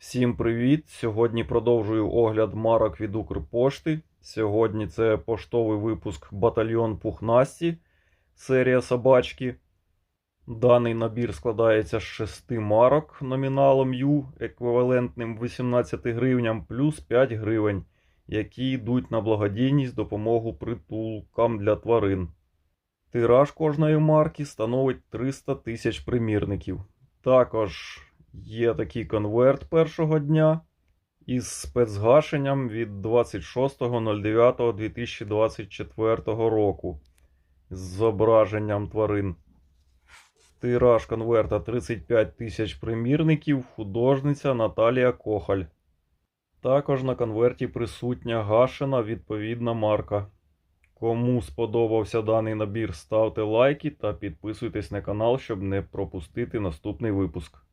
Всім привіт! Сьогодні продовжую огляд марок від Укрпошти. Сьогодні це поштовий випуск Батальйон Пухнасті, серія собачки. Даний набір складається з 6 марок номіналом Ю, еквівалентним 18 гривням, плюс 5 гривень, які йдуть на благодійність допомогу притулкам для тварин. Тираж кожної марки становить 300 тисяч примірників. Також є такий конверт першого дня із спецгашенням від 26.09.2024 року з зображенням тварин. Тираж конверта 35 тисяч примірників, художниця Наталія Кохаль. Також на конверті присутня гашена відповідна марка. Кому сподобався даний набір, ставте лайки та підписуйтесь на канал, щоб не пропустити наступний випуск.